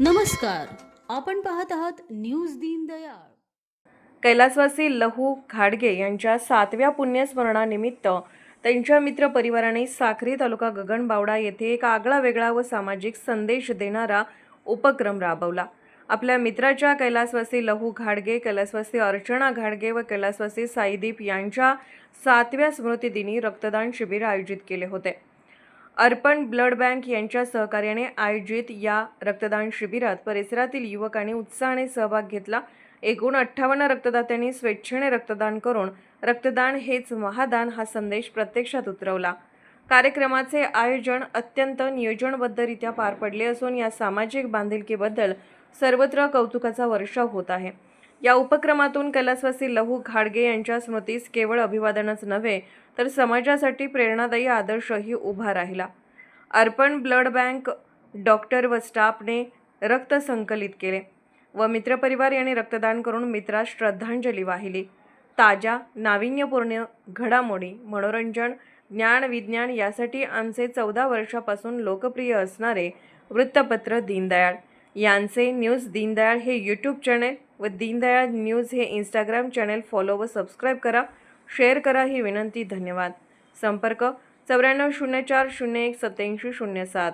नमस्कार आपण पाहत आहात न्यूज दीनदयाळ कैलासवासी लहू घाडगे यांच्या सातव्या पुण्यस्मरणानिमित्त त्यांच्या मित्र परिवाराने तालुका गगनबावडा येथे एक आगळा वेगळा व सामाजिक संदेश देणारा उपक्रम राबवला. आपल्या मित्राच्या कैलासवासी लहू घाडगे कैलासवासी अर्चना घाडगे व कैलासवासी साईदीप यांच्या सातव्या स्मृतिदिनी रक्तदान शिबिर आयोजित केले होते. अर्पण ब्लड बँक यांच्या सहकार्याने आयोजित या रक्तदान शिबिरात परिसरातील युवकांनी उत्साहाने सहभाग घेतला. एकूण अठ्ठावन्न रक्तदात्यांनी स्वेच्छेने रक्तदान करून रक्तदान हेच महादान हा संदेश प्रत्यक्षात उतरवला. कार्यक्रमाचे आयोजन अत्यंत नियोजनबद्धरित्या पार पडले असून या सामाजिक बांधिलकीबद्दल सर्वत्र कौतुकाचा वर्षाव होत आहे. या उपक्रमातून कैलासवासी लहू घाडगे यांच्या स्मृतीस केवळ अभिवादनच नव्हे तर समाजासाठी प्रेरणादायी आदर्शही उभा राहिला. अर्पण ब्लड बँक डॉक्टर व स्टाफने रक्त संकलित केले व मित्रपरिवार यांनी रक्तदान करून मित्रास श्रद्धांजली वाहिली. ताज्या नाविन्यपूर्ण घडामोडी मनोरंजन ज्ञान विज्ञान यासाठी आमचे चौदा वर्षापासून लोकप्रिय असणारे वृत्तपत्र दीनदयाळ. यांचे न्यूज दीनदयाळ हे यूट्यूब चॅनेल व दीनदयाळ न्यूज हे इंस्टाग्राम चॅनेल फॉलो व सबस्क्राईब करा. शेअर करा ही विनंती धन्यवाद. संपर्क चौऱ्याण्णव शून्य चार शून्य एक सत्याऐंशी शून्य सात.